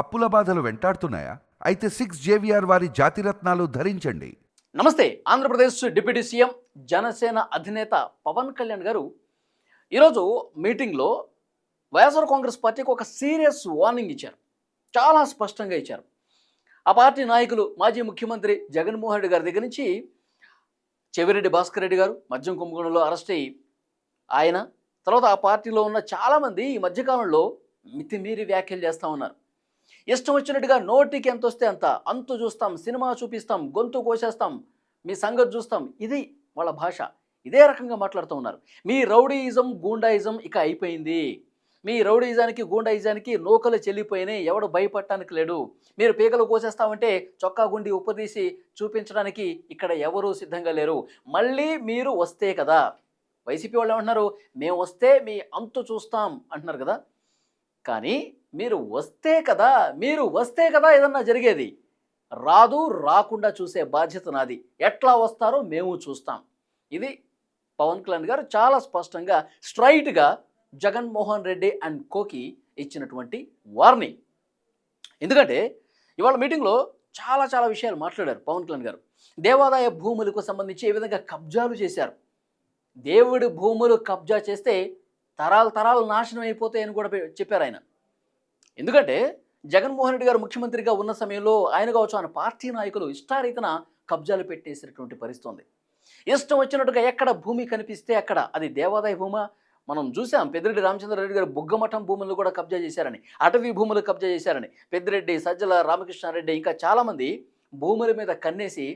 అప్పుల బాధలు వెంటాడుతున్నాయా? అయితే సిక్స్ జేవిఆర్ వారి జాతిరత్నాలు ధరించండి. నమస్తే ఆంధ్రప్రదేశ్ డిప్యూటీ సీఎం జనసేన అధినేత పవన్ కళ్యాణ్ గారు. ఈరోజు మీటింగ్లో వైఎస్ఆర్ కాంగ్రెస్ పార్టీకి ఒక సీరియస్ వార్నింగ్ ఇచ్చారు. చాలా స్పష్టంగా ఇచ్చారు. ఆ పార్టీ నాయకులు మాజీ ముఖ్యమంత్రి జగన్మోహన్ రెడ్డి గారి దగ్గర నుంచి చెవిరెడ్డి భాస్కర్ రెడ్డి గారు మద్యం కుంభకోణంలో అరెస్ట్ అయ్యి ఆయన తర్వాత ఆ పార్టీలో ఉన్న చాలామంది ఈ మధ్యకాలంలో మితిమీరి వ్యాఖ్యలు చేస్తూ ఉన్నారు. ఇష్టం వచ్చినట్టుగా నోటికి ఎంత వస్తే అంత. అంతు చూస్తాం సినిమా చూపిస్తాం గొంతు కోసేస్తాం మీ సంగతి చూస్తాం. ఇది వాళ్ళ భాష. ఇదే రకంగా మాట్లాడుతూ ఉన్నారు. మీ రౌడీయిజం గూండాయిజం ఇక అయిపోయింది. మీ రౌడీజానికి గూండాయిజానికి నూకలు చెల్లిపోయినాయి ఎవడు భయపడటానికి లేడు. మీరు పీకలు కోసేస్తామంటే చొక్కా గుండి ఉపదీసి చూపించడానికి ఇక్కడ ఎవరూ సిద్ధంగా లేరు. మళ్ళీ మీరు వస్తే కదా. వైసీపీ వాళ్ళు ఏమంటున్నారు? మేము వస్తే మీ అంతు చూస్తాం అంటున్నారు కదా. కానీ మీరు వస్తే కదా మీరు వస్తే కదా ఏదన్నా జరిగేది. రాదు రాకుండా చూసే బాధ్యత నాది. ఎట్లా వస్తారో మేము చూస్తాం. ఇది పవన్ కళ్యాణ్ గారు చాలా స్పష్టంగా స్ట్రైట్గా జగన్మోహన్ రెడ్డి అండ్ కోకి ఇచ్చినటువంటి వార్నింగ్. ఎందుకంటే ఇవాళ మీటింగ్లో చాలా చాలా విషయాలు మాట్లాడారు పవన్ కళ్యాణ్ గారు. దేవాదాయ భూములకు సంబంధించి ఏ విధంగా కబ్జాలు చేశారు? దేవుడి భూములు కబ్జా చేస్తే తరాలు తరాలు నాశనం అయిపోతాయని కూడా చెప్పారు ఆయన. ఎందుకంటే జగన్మోహన్ రెడ్డి గారు ముఖ్యమంత్రిగా ఉన్న సమయంలో ఆయన కావచ్చు ఆయన పార్టీ నాయకులు ఇష్టారీతన కబ్జాలు పెట్టేసినటువంటి పరిస్థితి ఉంది ఇష్టం వచ్చినట్టుగా ఎక్కడ భూమి కనిపిస్తే అక్కడ. అది దేవాదాయ భూమా? మనం చూసాం పెద్దిరెడ్డి రామచంద్రారెడ్డి గారు బుగ్గమఠం భూములను కూడా కబ్జా చేశారని అటవీ భూములు కబ్జా చేశారని పెద్దిరెడ్డి సజ్జల రామకృష్ణారెడ్డి ఇంకా చాలామంది భూముల మీద కన్నేసి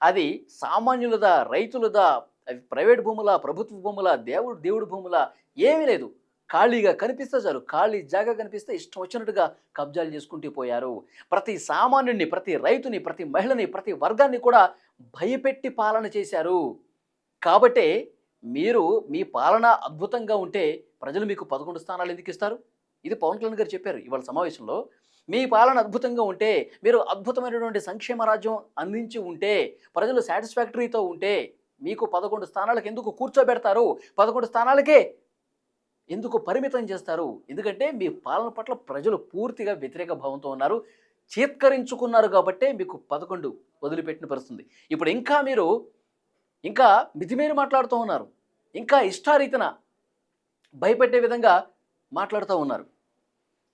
అది సామాన్యులదా రైతులదా అవి ప్రైవేట్ భూముల ప్రభుత్వ భూముల దేవుడు దేవుడు భూముల ఏమీ లేదు. ఖాళీగా కనిపిస్తే చాలు. ఖాళీ జాగా కనిపిస్తే ఇష్టం వచ్చినట్టుగా కబ్జాలు చేసుకుంటూ పోయారు. ప్రతి సామాన్యుడిని ప్రతి రైతుని ప్రతి మహిళని ప్రతి వర్గాన్ని కూడా భయపెట్టి పాలన చేశారు. కాబట్టే మీరు మీ పాలన అద్భుతంగా ఉంటే ప్రజలు మీకు పదకొండు స్థానాలు ఎందుకు ఇస్తారు? ఇది పవన్ కళ్యాణ్ గారు చెప్పారు ఇవాళ సమావేశంలో. మీ పాలన అద్భుతంగా ఉంటే మీరు అద్భుతమైనటువంటి సంక్షేమ రాజ్యం అందించి ఉంటే ప్రజలు సాటిస్ఫాక్టరీతో ఉంటే మీకు పదకొండు స్థానాలకు ఎందుకు కూర్చోబెడతారు? పదకొండు స్థానాలకే ఎందుకు పరిమితం చేస్తారు? ఎందుకంటే మీ పాలన పట్ల ప్రజలు పూర్తిగా వ్యతిరేక భావంతో ఉన్నారు. చేత్కరించుకున్నారు కాబట్టే మీకు పదకొండు వదిలిపెట్టిన పరిస్థితుంది. ఇప్పుడు ఇంకా మీరు ఇంకా మితిమీరి మాట్లాడుతూ ఉన్నారు. ఇంకా ఇష్టారీతన భయపెట్టే విధంగా మాట్లాడుతూ ఉన్నారు.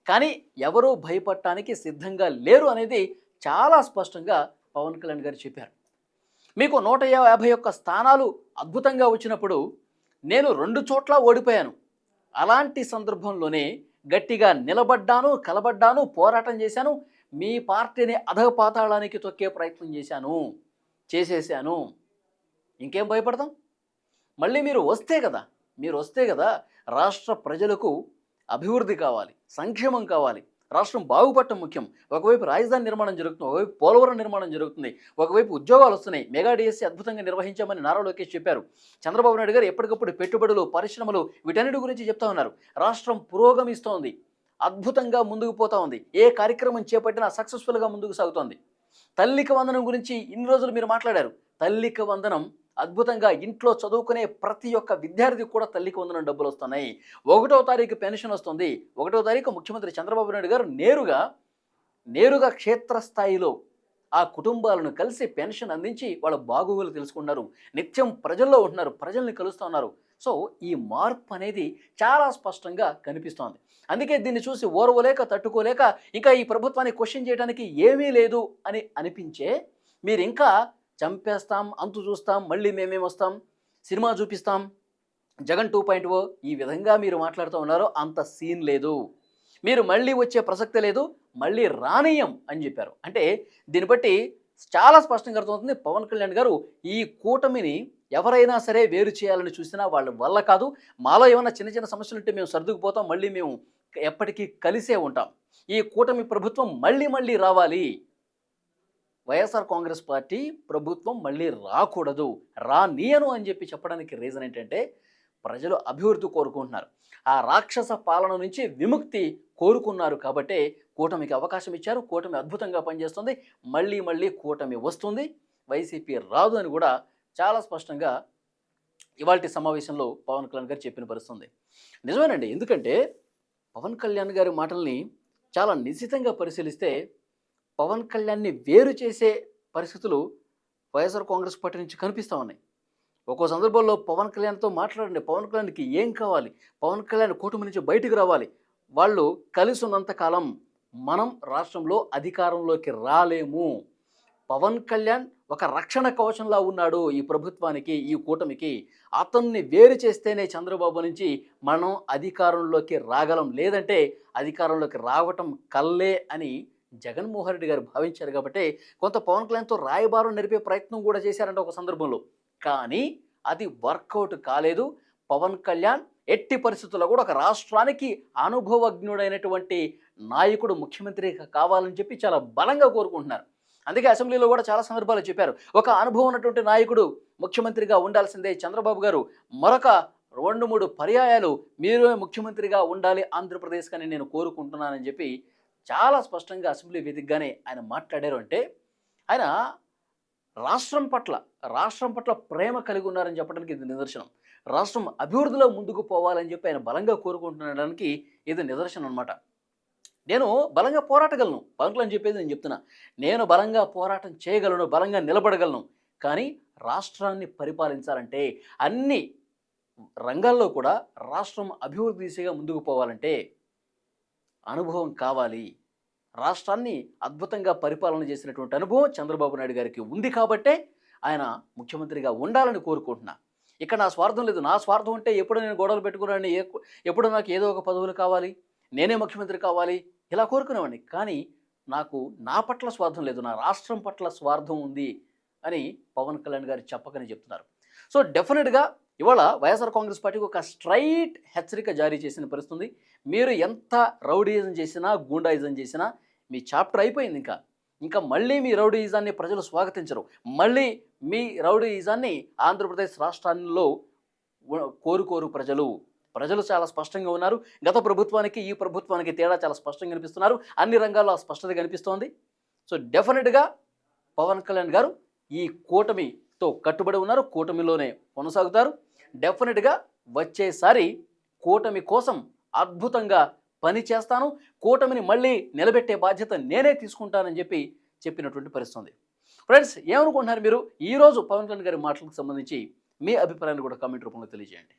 కానీ ఎవరూ భయపడటానికి సిద్ధంగా లేరు అనేది చాలా స్పష్టంగా పవన్ కళ్యాణ్ గారు చెప్పారు. మీకు నూట యాభై ఒక్క స్థానాలు అద్భుతంగా వచ్చినప్పుడు నేను రెండు చోట్ల ఓడిపోయాను. అలాంటి సందర్భంలోనే గట్టిగా నిలబడ్డాను కలబడ్డాను పోరాటం చేశాను మీ పార్టీని అధపాతాళానికి తొక్కే ప్రయత్నం చేశాను చేసేసాను. ఇంకేం భయపడతాం? మళ్ళీ మీరు వస్తే కదా మీరు వస్తే కదా రాష్ట్ర ప్రజలకు అభివృద్ధి కావాలి సంక్షేమం కావాలి. రాష్ట్రం బాగుపడటం ముఖ్యం. ఒకవైపు రాజధాని నిర్మాణం జరుగుతుంది ఒకవైపు పోలవరం నిర్మాణం జరుగుతుంది ఒకవైపు ఉద్యోగాలు వస్తున్నాయి. మెగా డిఎస్సీ అద్భుతంగా నిర్వహించామని నారా లోకేష్ చెప్పారు. చంద్రబాబు నాయుడు గారు ఎప్పటికప్పుడు పెట్టుబడులు పరిశ్రమలు వీటన్నిటి గురించి చెప్తా ఉన్నారు. రాష్ట్రం పురోగమిస్తోంది. అద్భుతంగా ముందుకు పోతా ఉంది. ఏ కార్యక్రమం చేపట్టినా సక్సెస్ఫుల్గా ముందుకు సాగుతోంది. తల్లిక వందనం గురించి ఇన్ని రోజులు మీరు మాట్లాడారు. తల్లిక వందనం అద్భుతంగా ఇంట్లో చదువుకునే ప్రతి ఒక్క విద్యార్థికి కూడా తల్లికి వందనం డబ్బులు వస్తున్నాయి. ఒకటో తారీఖు పెన్షన్ వస్తుంది. ఒకటో తారీఖు ముఖ్యమంత్రి చంద్రబాబు నాయుడు గారు నేరుగా నేరుగా క్షేత్రస్థాయిలో ఆ కుటుంబాలను కలిసి పెన్షన్ అందించి వాళ్ళ బాగోగులు తెలుసుకున్నారు నిత్యం ప్రజల్లో ఉంటున్నారు. ప్రజల్ని కలుస్తున్నారు సో ఈ మార్పు అనేది చాలా స్పష్టంగా కనిపిస్తోంది. అందుకే దీన్ని చూసి ఓర్వలేక తట్టుకోలేక ఇంకా ఈ ప్రభుత్వాన్ని క్వశ్చన్ చేయడానికి ఏమీ లేదు అని అనిపించే మీరు ఇంకా చంపేస్తాం అంతు చూస్తాం మళ్ళీ మేమేం వస్తాం? సినిమా చూపిస్తాం. జగన్ టూ పాయింట్ ఓ ఈ విధంగా మీరు మాట్లాడుతూ ఉన్నారో. అంత సీన్ లేదు. మీరు మళ్ళీ వచ్చే ప్రసక్తి లేదు. మళ్ళీ రానీయం అని చెప్పారు. అంటే దీన్ని బట్టి చాలా స్పష్టంగా అర్థమవుతుంది. పవన్ కళ్యాణ్ గారు ఈ కూటమిని ఎవరైనా సరే వేరు చేయాలని చూసినా వాళ్ళ వల్ల కాదు. మాలో ఏమైనా చిన్న చిన్న సమస్యలు ఉంటే మేము సర్దుకుపోతాం. మళ్ళీ మేము ఎప్పటికీ కలిసే ఉంటాం. ఈ కూటమి ప్రభుత్వం మళ్ళీ మళ్ళీ రావాలి. వైఎస్ఆర్ కాంగ్రెస్ పార్టీ ప్రభుత్వం మళ్ళీ రాకూడదు రానియను అని చెప్పి చెప్పడానికి రీజన్ ఏంటంటే ప్రజలు అభివృద్ధి కోరుకుంటున్నారు. ఆ రాక్షస పాలన నుంచి విముక్తి కోరుకున్నారు కాబట్టే కూటమికి అవకాశం ఇచ్చారు కూటమి అద్భుతంగా పనిచేస్తుంది మళ్ళీ మళ్ళీ కూటమి వస్తుంది వైసీపీ రాదు అని కూడా చాలా స్పష్టంగా ఇవాళ సమావేశంలో పవన్ కళ్యాణ్ గారు చెప్పిన పరిస్థితుంది. నిజమేనండి ఎందుకంటే పవన్ కళ్యాణ్ గారి మాటల్ని చాలా నిశ్చితంగా పరిశీలిస్తే పవన్ కళ్యాణ్ని వేరు చేసే పరిస్థితులు వైఎస్ఆర్ కాంగ్రెస్ పార్టీ నుంచి కనిపిస్తూ ఉన్నాయి. ఒక్కో సందర్భంలో పవన్ కళ్యాణ్తో మాట్లాడండి. పవన్ కళ్యాణ్కి ఏం కావాలి? పవన్ కళ్యాణ్ కూటమి నుంచి బయటకు రావాలి. వాళ్ళు కలిసి ఉన్నంతకాలం మనం రాష్ట్రంలో అధికారంలోకి రాలేము. పవన్ కళ్యాణ్ ఒక రక్షణ కవచంలా ఉన్నాడు ఈ ప్రభుత్వానికి ఈ కూటమికి. అతన్ని వేరు చేస్తేనే చంద్రబాబు నుంచి మనం అధికారంలోకి రాగలం. లేదంటే అధికారంలోకి రావటం కల్లే అని జగన్మోహన్ రెడ్డి గారు భావించారు కాబట్టి కొంత పవన్ కళ్యాణ్తో రాయబారం నడిపే ప్రయత్నం కూడా చేశారంట ఒక సందర్భంలో. కానీ అది వర్కౌట్ కాలేదు. పవన్ కళ్యాణ్ ఎట్టి పరిస్థితుల్లో కూడా ఒక రాష్ట్రానికి అనుభవజ్ఞుడైనటువంటి నాయకుడు ముఖ్యమంత్రి కావాలని చెప్పి చాలా బలంగా కోరుకుంటున్నారు. అందుకే అసెంబ్లీలో కూడా చాలా సందర్భాలు చెప్పారు. ఒక అనుభవం ఉన్నటువంటి నాయకుడు ముఖ్యమంత్రిగా ఉండాల్సిందే చంద్రబాబు గారు. మరొక రెండు మూడు పర్యాయాలు మీరే ముఖ్యమంత్రిగా ఉండాలి ఆంధ్రప్రదేశ్ కానీ నేను కోరుకుంటున్నానని చెప్పి చాలా స్పష్టంగా అసెంబ్లీ వేదికగానే ఆయన మాట్లాడారు అంటే ఆయన రాష్ట్రం పట్ల రాష్ట్రం పట్ల ప్రేమ కలిగి ఉన్నారని చెప్పడానికి ఇది నిదర్శనం. రాష్ట్రం అభివృద్ధిలో ముందుకు పోవాలని చెప్పి ఆయన బలంగా కోరుకుంటున్నడానికి ఇది నిదర్శనం అనమాట నేను బలంగా పోరాటగలను పవన్ అని చెప్పేది నేను చెప్తున్నా. నేను బలంగా పోరాటం చేయగలను బలంగా నిలబడగలను. కానీ రాష్ట్రాన్ని పరిపాలించాలంటే అన్ని రంగాల్లో కూడా రాష్ట్రం అభివృద్ధి దిశగా ముందుకు పోవాలంటే అనుభవం కావాలి. రాష్ట్రాన్ని అద్భుతంగా పరిపాలన చేసినటువంటి అనుభవం చంద్రబాబు నాయుడు గారికి ఉంది కాబట్టే ఆయన ముఖ్యమంత్రిగా ఉండాలని కోరుకుంటున్నా. ఇక్కడ నా స్వార్థం లేదు. నా స్వార్థం అంటే ఎప్పుడు నేను గొడవలు పెట్టుకున్నాను ఏ- ఎప్పుడు నాకు ఏదో ఒక పదవులు కావాలి. నేనే ముఖ్యమంత్రి కావాలి. ఇలా కోరుకునేవాడిని. కానీ నాకు నా పట్ల స్వార్థం లేదు. నా రాష్ట్రం పట్ల స్వార్థం ఉంది అని పవన్ కళ్యాణ్ గారు చెప్పకని చెప్తున్నారు. సో డెఫినెట్గా ఇవాళ వైఎస్ఆర్ కాంగ్రెస్ పార్టీకి ఒక స్ట్రైట్ హెచ్చరిక జారీ చేసిన పరిస్థితుంది. మీరు ఎంత రౌడీయిజం చేసినా గూండాయిజం చేసినా మీ చాప్టర్ అయిపోయింది ఇంకా. ఇంకా మళ్ళీ మీ రౌడీయిజాన్ని ప్రజలు స్వాగతించరు. మళ్ళీ మీ రౌడీయిజాన్ని ఆంధ్రప్రదేశ్ రాష్ట్రాల్లో కోరుకోరు ప్రజలు. ప్రజలు చాలా స్పష్టంగా ఉన్నారు. గత ప్రభుత్వానికి ఈ ప్రభుత్వానికి తేడా చాలా స్పష్టంగా కనిపిస్తున్నారు అన్ని రంగాల్లో ఆ స్పష్టత కనిపిస్తోంది. సో డెఫినెట్గా పవన్ కళ్యాణ్ గారు ఈ కూటమితో కట్టుబడి ఉన్నారు. కూటమిలోనే కొనసాగుతారు. డెఫినెట్గా వచ్చేసారి కూటమి కోసం అద్భుతంగా పని చేస్తాను. కూటమిని మళ్ళీ నిలబెట్టే బాధ్యత నేనే తీసుకుంటానని చెప్పి చెప్పినటువంటి పరిస్థితుంది. ఫ్రెండ్స్ ఏమనుకుంటున్నారు మీరు? ఈరోజు పవన్ కళ్యాణ్ గారి మాటలకు సంబంధించి మీ అభిప్రాయాన్ని కూడా కామెంట్ రూపంలో తెలియజేయండి.